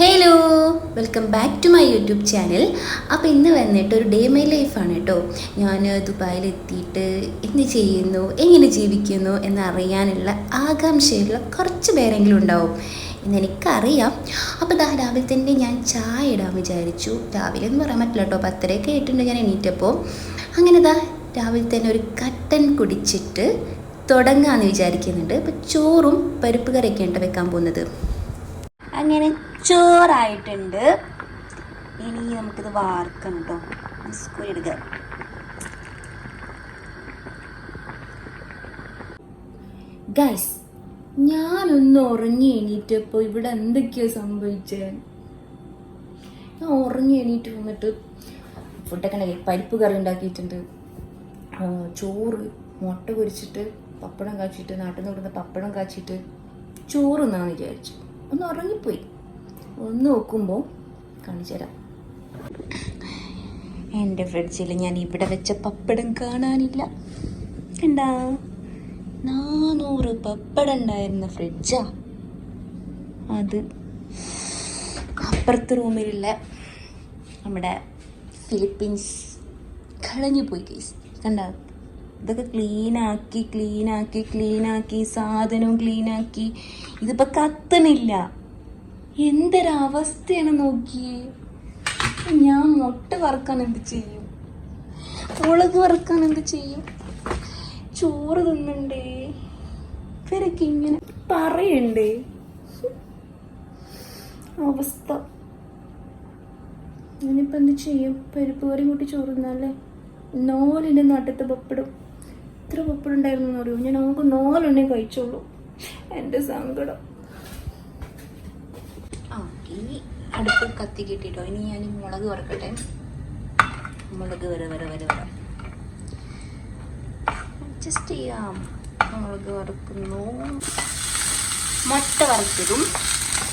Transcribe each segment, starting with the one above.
Hello welcome back to my YouTube channel. അപ്പോൾ ഇന്ന് വന്നിട്ട് ഒരു ഡേ മൈ ലൈഫാണ് കേട്ടോ. ഞാൻ ദുബായിൽ എത്തിയിട്ട് എന്ത് ചെയ്യുന്നു എങ്ങനെ ജീവിക്കുന്നു എന്നറിയാനുള്ള ആകാംക്ഷയുള്ള കുറച്ച് പേരെങ്കിലും ഉണ്ടാവും എന്നെനിക്കറിയാം അപ്പോൾ ദാ രാവിലെ തന്നെ ഞാൻ ചായ ഇടാൻ വിചാരിച്ചു. രാവിലെ എന്ന് പറയാൻ പറ്റില്ല കേട്ടോ. പത്തരയൊക്കെ ആയിട്ടുണ്ട് ഞാൻ എണീറ്റപ്പോൾ അങ്ങനെ ദാ രാവിലെ തന്നെ ഒരു കട്ടൻ കുടിച്ചിട്ട് തുടങ്ങാമെന്ന് വിചാരിക്കുന്നുണ്ട്. അപ്പോൾ ചോറും പരിപ്പ് കറിയൊക്കെയാണ് വെക്കാൻ പോകുന്നത്. അങ്ങനെ ചോറായിട്ടുണ്ട്. ഇനി നമുക്കിത് വാർക്കണം കേട്ടോ സ്കൂൾ എടുക്കുക ഗൈസ് ഞാനൊന്ന് ഉറങ്ങി എണീറ്റപ്പോൾ ഇവിടെ എന്തൊക്കെയാ സംഭവിച്ചേ? ഞാൻ ഉറങ്ങി എണീറ്റ് വന്നിട്ട് ഫുഡൊക്കെ പരിപ്പ് കറി ഉണ്ടാക്കിയിട്ടുണ്ട്. ചോറ് മുട്ട പൊരിച്ചിട്ട് പപ്പടം കാച്ചിട്ട് നാട്ടിൽ നിന്ന് കൊടുക്കുന്ന പപ്പടം കാച്ചിട്ട് ചോറ് എന്നാന്ന് വിചാരിച്ചു. ഒന്ന് ഉറങ്ങിപ്പോയി. ഒന്ന് നോക്കുമ്പോൾ കാണിച്ചു തരാം. എന്റെ ഫ്രിഡ്ജിൽ ഞാൻ ഇവിടെ വെച്ച പപ്പടം കാണാനില്ല. കണ്ടാ? നാനൂറ് പപ്പടം ഉണ്ടായിരുന്ന ഫ്രിഡ്ജാ. അത് അപ്പുറത്തെ റൂമിലുള്ള നമ്മുടെ ഫിലിപ്പീൻസ് കളഞ്ഞു പോയി കേസ് കണ്ട? ഇതൊക്കെ ക്ലീനാക്കി ക്ലീനാക്കി ക്ലീനാക്കി സാധനവും ക്ലീനാക്കി ഇതിപ്പോ കത്തണില്ല. എന്തൊരവസ്ഥയാണ് നോക്കിയേ ഞാൻ മുട്ട വറുക്കാൻ എന്ത് ചെയ്യും? മുളക് വറുക്കാൻ എന്ത് ചെയ്യും? ചോറ് തിന്നണ്ടേ? ഇവരൊക്കെ ഇങ്ങനെ പറയണ്ടേ? അവസ്ഥ. ഇനിയിപ്പോൾ എന്ത് ചെയ്യും? പരിപ്പ് കറി കൂട്ടി ചോറ് തിന്നല്ലേ? നോലിന്റെ നാട്ടിലത്തെ പപ്പടം. ഇത്ര പപ്പടുണ്ടായിരുന്നു എന്ന് അറിയോ? ഞാൻ നമുക്ക് നോലുണ്ടെങ്കിൽ കഴിച്ചോളൂ എന്റെ സങ്കടം. ആ ഇനി അടുപ്പ് കത്തി കിട്ടിട്ടോ ഇനി ഞാൻ മുളക് വറക്കട്ടെ. മുളക് വര വര വര വര. അഡ്ജസ്റ്റ് ചെയ്യാം മുളക് വറുക്കുന്നു. മുട്ട വറുത്തതും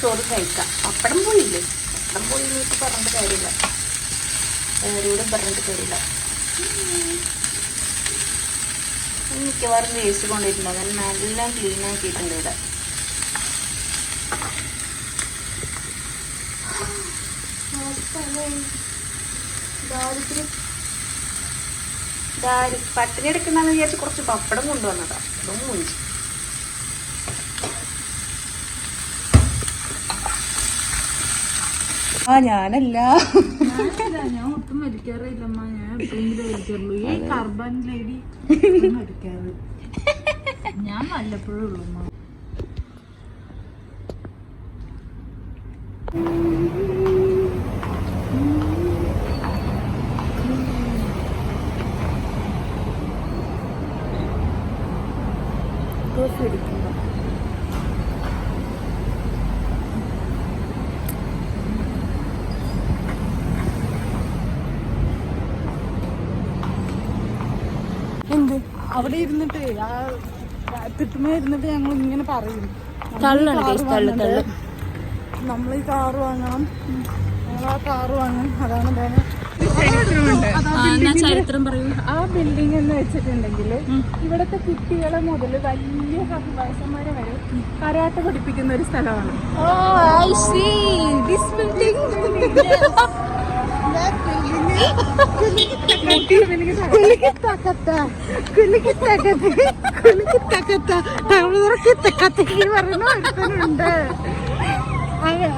ചോറ് കഴിക്കാം. പപ്പടം പോയില്ലേ? പപ്പടം പോയി പറഞ്ഞിട്ട് കാര്യമില്ല. വേറെയൂടെ പറഞ്ഞിട്ട് കാര്യമില്ല. മിക്കവാറും വേസ്റ്റ് കൊണ്ടിട്ടുണ്ടാവും ഞാൻ നല്ല ക്ലീൻ ആക്കിയിട്ടുണ്ട് ഇവിടെ. ദാരി പട്ടിണി എടുക്കണമെന്ന് വിചാരിച്ച് കുറച്ച് പപ്പടം കൊണ്ടുവന്നതാ. അതും മുഞ്ചി ആ ഞാനല്ല. ഞാൻ ഒട്ടും മരിക്കാറില്ലമ്മ ഞാൻ എപ്പോഴെങ്കിലും മരിക്കാറുള്ളൂ ഈ ലേഡി മരിക്കാറ് ഞാൻ വല്ലപ്പോഴും ഉള്ളൂ അവിടെ ഇരുന്നിട്ട് ആ തിട്ടുമേ ഇരുന്നിട്ട് ഞങ്ങൾ ഇങ്ങനെ പറയും. നമ്മൾ ഈ കാറ് വാങ്ങണം. ഞങ്ങൾ ആ കാറ് വാങ്ങും അതാണ് ചരിത്രം പറയൂ. ആ ബിൽഡിംഗ് എന്ന് വെച്ചിട്ടുണ്ടെങ്കിൽ ഇവിടത്തെ കുട്ടികളെ മുതൽ വലിയ വയസ്സന്മാരെ വരെ കരാട്ട പഠിപ്പിക്കുന്ന ഒരു സ്ഥലമാണ്. Oh, I see. This building.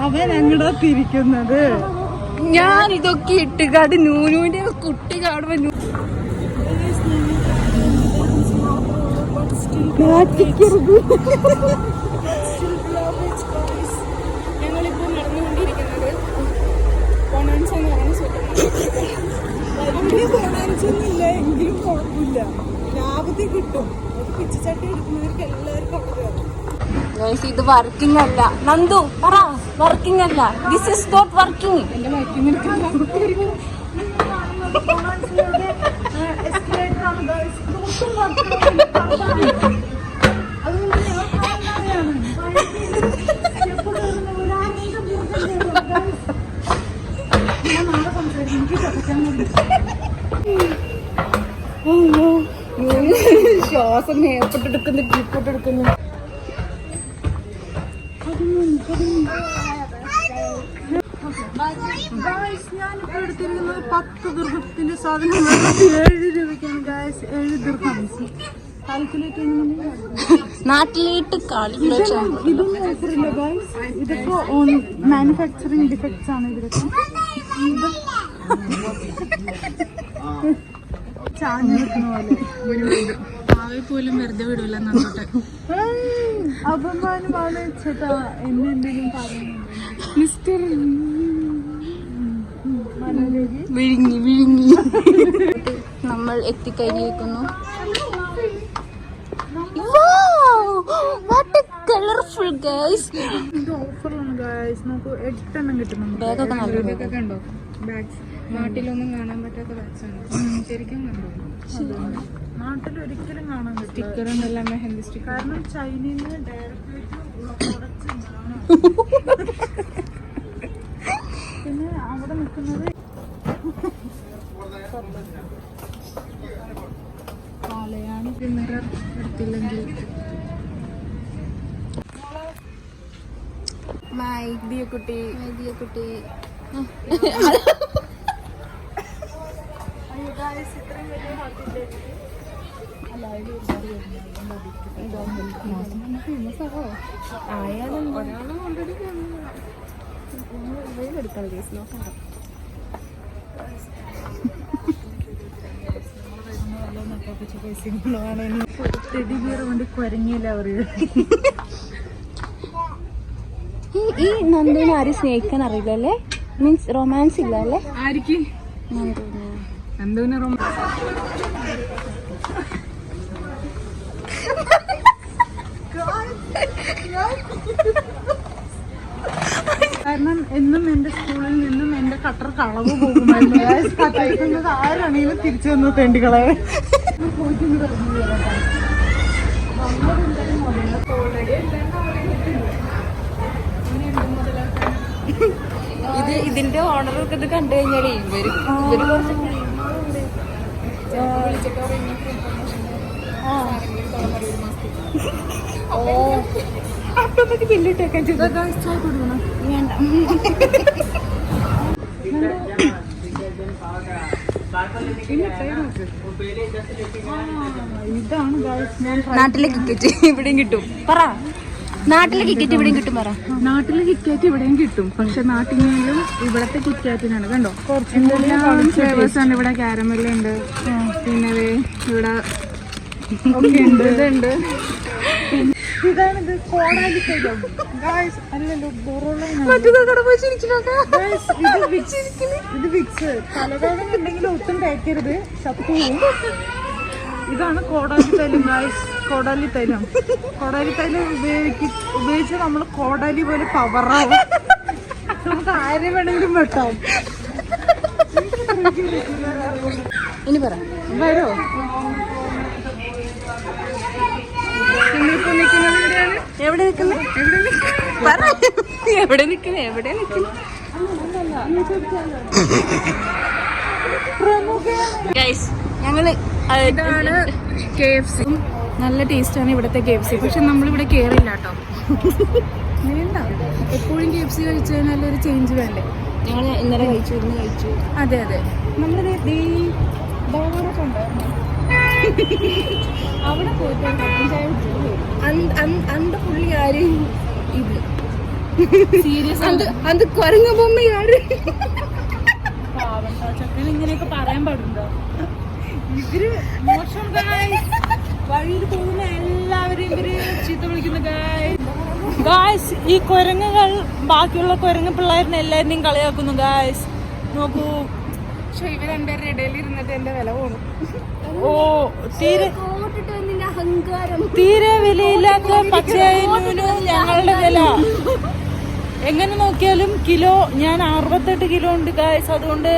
അവൻ അങ്ങടെ തിരിക്കുന്നത് ഞാൻ ഇതൊക്കെ ഇട്ടുകാട് നൂനൂന്റെ കുട്ടി കാണുമ്പോ നൂ- വലിയ ബൊണാൻസ് ഒന്നുമില്ല എങ്കിലും കുഴപ്പമില്ല. ലാഭത്തിൽ കിട്ടും. പിച്ചച്ചട്ടി എടുക്കുന്നവർക്ക് എല്ലാവർക്കും അവിടെ ഇത് വർക്കിംഗ് അല്ല. നന്ദു പറ. വർക്കിംഗ് അല്ല. ദിസ് ഇസ് നോട്ട് വർക്കിംഗ് എന്റെ മയക്കിൽ നിൽക്കുന്ന ശ്വാസം ഞാനിപ്പോ എടുത്തിരിക്കുന്നത് പത്ത് ദുർഗത്തിന്റെ സാധനം ഏഴ് രൂപയ്ക്കാണ് ഗായസ് ഏഴ് ദുർഗം നാട്ടിലേട്ട് ഇതൊന്നും ഓഫറില്ല ഗായ്സ് ഓൺ മാനുഫാക്ചറിങ് ഡിഫക്ട്സ് ആണ് ഇതിലൊക്കെ പോലെ ഭാവി പോലും വെറുതെ വിടൂല നന്നോട്ടെ. അപമാനമാണ് ചേട്ടാ എന്നെ എന്തെങ്കിലും പറയുന്നുണ്ട് മിസ്റ്റർ മനോരേഖി വിഴുങ്ങി വിഴുങ്ങി. നമ്മൾ എത്തിക്കഴിഞ്ഞിരിക്കുന്നു. കളർഫുൾ ഗൈസ് ഇത് ഓഫറിലാണ് ഗായ്സ് നമുക്ക് എട്ടെണ്ണം നല്ല ഇതൊക്കെ കണ്ടോ ബാഗ്സ് നാട്ടിലൊന്നും കാണാൻ പറ്റാത്ത ബാഗ്സ് ആണ്. ശരിക്കും കണ്ടോ? നാട്ടിൽ ഒരിക്കലും കാണാൻ സ്റ്റിക്കർ ഉണ്ടല്ലോ മെഹന്തി സ്റ്റിക്കർ. കാരണം ചൈനയിൽ നിന്ന് ഡയറക്റ്റ് പിന്നെ അവിടെ നിൽക്കുന്നത് കാലയാണ് മിറർ എടുത്തില്ലെങ്കിൽ മൈ ദിയ കുട്ടി കുട്ടി അയ്യോ guys, ഇത്രയും വലിയ ഹോട്ടലിൽ അല്ല ഒരുപാട് ആയാലും ഒരാളും ഓൾറെഡി എടുക്കാം കേസ് നോക്കണ്ട ടെഡി ബിയർ കൊണ്ട് കുരങ്ങിയില്ല അവർ ഈ നന്ദുവിനെ ആരും സ്നേഹിക്കാൻ അറിയില്ല അല്ലേ? മീൻസ് റൊമാൻസ് ഇല്ല അല്ലേ? കാരണം എന്നും എന്റെ സ്കൂളിൽ നിന്നും എന്റെ കട്ടർ കളവ് പോകുമായിരുന്നു. ആരാണെങ്കിലും തിരിച്ചു വന്നു തേണ്ടികളെ? പോയിട്ട് ഇങ്ങ് ഇറങ്ങി വരാം. നമ്മളെന്തായാലും മുതലാ. ഇത് ഇതിന്റെ ഓർഡർ ഒക്കെ ഇത് കണ്ടു കഴിഞ്ഞാലേ ഇവർ ഇവർ കുറച്ച് ഓ. ഓട്ടോമാറ്റിക് ബില്ലിട്ടേക്കാൻ ചെയ്ത വേണ്ട. ഇതാണ് guys ഞാൻ നാട്ടിലെ ടിക്കറ്റ് ഇവിടെയും കിട്ടും. പറ. നാട്ടിലെ ടിക്കറ്റ് ഇവിടെയും കിട്ടും പറ. നാട്ടിലെ കിറ്റ്കാറ്റ് ഇവിടെയും കിട്ടും. പക്ഷെ നാട്ടിലും ഇവിടത്തെ കിക്കാറ്റിനാണ് കണ്ടോ? എന്തെല്ലാം ഫ്ലേവേഴ്സ് ആണ് ഇവിടെ? കാരമല്ല ഉണ്ട്. പിന്നെ ഇവിടെ ഇതുണ്ട്. ഇതാണിത് കോടാലി ഗായ്സ് അല്ലല്ലോ ഇത് വിക്സ് തലവേദന ഉണ്ടെങ്കിൽ ഒട്ടും കഴിക്കരുത് ചത്തുപോകും ഇതാണ് കോടാലി തൈലം കോടാലി തൈലം. കോടാലി തൈലം ഉപയോഗിക്കും ഉപയോഗിച്ച് നമ്മൾ കോടാലി പോലെ പവറാവും നമുക്ക് ആരെ വേണമെങ്കിലും വെട്ടാം ഇനി പറ. വരോ എവിടെ നിൽക്കുന്നത് പറ. എവിടെ നിൽക്കുന്നത് എവിടെ നിൽക്കുന്നത് ഗൈസ് ഞങ്ങൾ ഇതാണ് കെ എഫ് സി നല്ല ടേസ്റ്റാണ് ഇവിടുത്തെ കെ എഫ് സി പക്ഷെ നമ്മളിവിടെ കയറില്ല കേട്ടോ വേണ്ട. എപ്പോഴും കെ എഫ് സി കഴിച്ചു കഴിഞ്ഞാൽ ഒരു ചേഞ്ച് വേണ്ടേ? ഞങ്ങൾ ഇന്നലെ കഴിച്ചു ഇന്ന് കഴിച്ചു. അതെ അതെ. ഉണ്ടായിരുന്നു അവിടെ പോയിട്ട്. അന്ത പുള്ളി ആര്? ഇത്. സീരിയസ് അത് അത് കുരങ്ങ ബൊമ്മ ആര് ഇങ്ങനെയൊക്കെ പറയാൻ പാടുണ്ടോ? ഇവർ മോശം ഗായ് വഴിയിൽ പോകുന്ന എല്ലാവരും ഇവർ ചീത്ത വിളിക്കുന്ന ഗായ്സ് ഈ കുരങ്ങുകൾ ബാക്കിയുള്ള കുരങ്ങ് പിള്ളേരിനെ എല്ലാവരെയും കളിയാക്കുന്നു ഗായ്സ് നോക്കൂ. പക്ഷെ ഇവർ രണ്ടുപേരുടെ ഇടയിൽ ഇരുന്നിട്ട് എന്റെ വില പോണു ഓ തീരെ തീരെ വിലയില്ലാത്ത പച്ചയായി എങ്ങനെ നോക്കിയാലും കിലോ ഞാൻ അറുപത്തെട്ട് കിലോ ഉണ്ട് ഗായ്സ് അതുകൊണ്ട്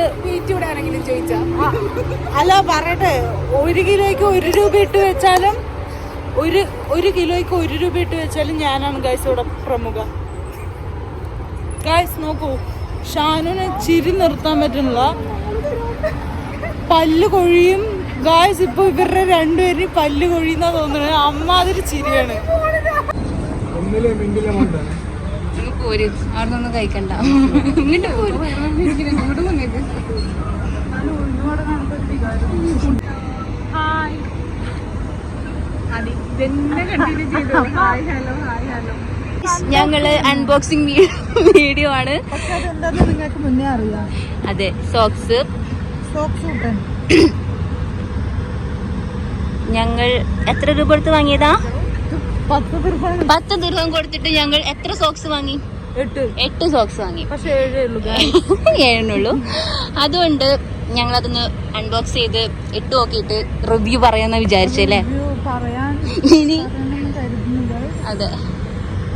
അല്ല പറയട്ടെ. ഒരു കിലോയ്ക്ക് ഒരു രൂപ ഇട്ട് വെച്ചാലും ഒരു ഒരു കിലോയ്ക്ക് ഒരു രൂപ ഇട്ട് വെച്ചാലും ഞാനാണ് ഗായ്സ് ഇവിടെ പ്രമുഖ. ഗായ്സ് നോക്കൂ. ഷാനുവിനെ ചിരി നിർത്താൻ പറ്റുന്നില്ല. പല്ല് കൊഴിയും. ഗായ്സ് ഇപ്പൊ ഇവരുടെ രണ്ടുപേരും പല്ല് കൊഴിയുന്ന തോന്നുന്നത്. അമ്മാതിരി ചിരിയാണ്. പോര്. അവിടെ നിന്ന് കഴിക്കണ്ട. ഇങ്ങോട്ട് പോര്. ഞങ്ങൾ അൺബോക്സിംഗ് വീഡിയോ ആണ്. നിങ്ങൾക്ക് മുന്നേ അറിയാം. അതെ സോക്സ് ഞങ്ങൾ എത്ര രൂപ കൊടുത്ത് വാങ്ങിയതാ? പത്ത് ദീർഘം കൊടുത്തിട്ട് ഞങ്ങൾ എത്ര സോക്സ് വാങ്ങി? എട്ട്. സോക്സ് വാങ്ങി. പക്ഷെ ഏഴെണ്ണുള്ളൂ അതുകൊണ്ട് ഞങ്ങൾ അതൊന്ന് അൺബോക്സ് ചെയ്ത് ഇട്ട് നോക്കിയിട്ട് റിവ്യൂ പറയാന്ന് വിചാരിച്ചല്ലേ ഇനി അതെ.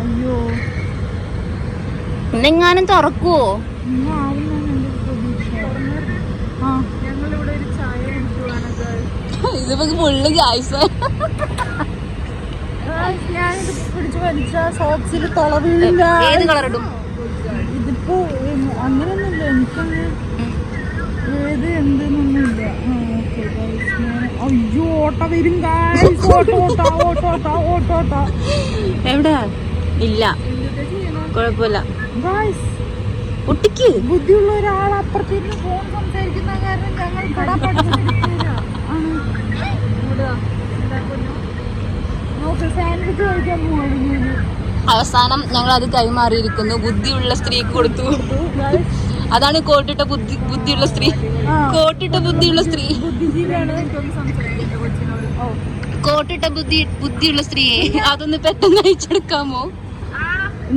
അയ്യോ. ഇന്നെങ്ങാനും തുറക്കുവോ? ഇതിപ്പോ ഫുള്ള് ഗ്യാസ്. ഞാനിത് പിടിച്ച് വലിച്ച സോക്സിൽ തുള വീണില്ല ഏത് കളർ ഇടും? ഇതിപ്പോ അങ്ങനെയൊന്നുമില്ല എനിക്കങ്ങ് ഏത് എന്തെന്നൊന്നുമില്ല. അയ്യോ ഓട്ട വരും എവിടെ? ഇല്ല. കുഴപ്പമില്ല. ഗായ്സ് പൊട്ടിക്ക് ബുദ്ധിയുള്ള ഒരാൾ അപ്പുറത്തേക്ക് ഫോൺ സംസാരിക്കുന്ന കാരണം ഞങ്ങൾ കട പഠിച്ചിട്ടില്ല അവസാനം ഞങ്ങൾ അത് കൈമാറിയിരിക്കുന്നു. ബുദ്ധിയുള്ള സ്ത്രീക്ക് കൊടുത്തു. അതാണ് കോട്ടിട്ട ബുദ്ധി ബുദ്ധിയുള്ള സ്ത്രീ. കോട്ടിട്ട ബുദ്ധിയുള്ള സ്ത്രീ. കോട്ടിട്ട ബുദ്ധി ബുദ്ധിയുള്ള സ്ത്രീയെ അതൊന്ന് പെട്ടെന്ന് അയച്ചെടുക്കാമോ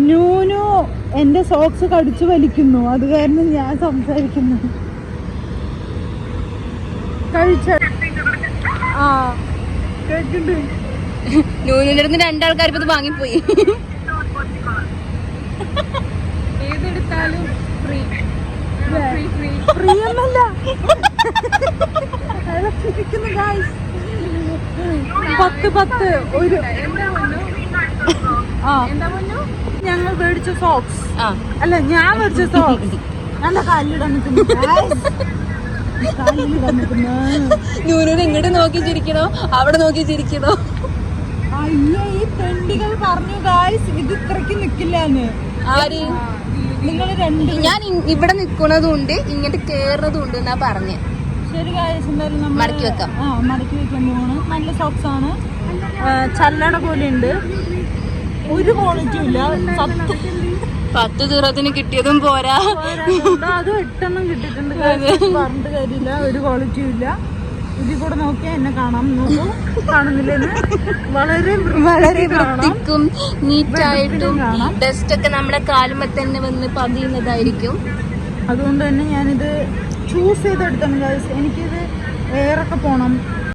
ന്യൂനു എന്റെ സോക്സ് കടിച്ചു വലിക്കുന്നു. അത് കാരണം ഞാൻ സംസാരിക്കുന്നു. കഴിച്ച? ആ കേട്ടിട്ടുണ്ട് നൂനിന്റെ അടുത്ത് രണ്ടാൾക്കാർ ഇപ്പൊ വാങ്ങിപ്പോയി. ഏതെടുത്താലും ഫ്രീ ഫ്രീ ഫ്രീ ഇളക്കിയിരിക്കുന്നു guys. പത്ത് പത്ത്. ഒരു ഞങ്ങൾ മേടിച്ച സോക്സ് ആ. അല്ല ഞാൻ മേടിച്ച സോക്സ് നല്ല കാലിലിടാൻ നൂനൂന് ഇങ്ങോട്ട് നോക്കി ചിരിക്കണോ? അവിടെ നോക്കി ചിരിക്കണോ? അയ്യോ ഈ പെണ്ടികൾ പറഞ്ഞു ഗായ്സ് ഇത് ഇത്രക്ക് നിക്കില്ലാന്ന്. ആര്? നിങ്ങൾ രണ്ട് ഞാൻ ഇവിടെ നിക്കണതും ഉണ്ട് ഇങ്ങോട്ട് കേറുന്നതും ഉണ്ട് എന്നാ പറഞ്ഞേ. ശരി ഗായ്സ് എന്തായാലും മടക്കി വെക്കാം. ആ മടക്കി വെക്കാൻ പോണ് നല്ല സോക്സ് ആണ്. ചല്ലണ ചല്ലട പോലെ ഉണ്ട്. ഒരു ക്വാളിറ്റി ഇല്ല. പത്ത് ദൂരത്തിന് കിട്ടിയതും പോരാ. അതും എട്ടെണ്ണം കിട്ടിയിട്ടുണ്ട്. പറഞ്ഞിട്ട് കാര്യമില്ല. ഒരു ക്വാളിറ്റിയും ഇല്ല. ഇതിൽ കൂടെ നോക്കിയാൽ എന്നെ കാണാം. നോക്കൂ കാണുന്നില്ലെന്ന്. വളരെ വളരെ വൃത്തിക്കും നീറ്റായിട്ടും. ഡസ്റ്റ് ഒക്കെ നമ്മുടെ കാലുമ്പ തന്നെ വന്ന് പതിയുന്നതായിരിക്കും. അതുകൊണ്ട് തന്നെ ഞാനിത് ചൂസ് ചെയ്തെടുത്താണ് എനിക്കിത് എയറൊക്കെ പോണം.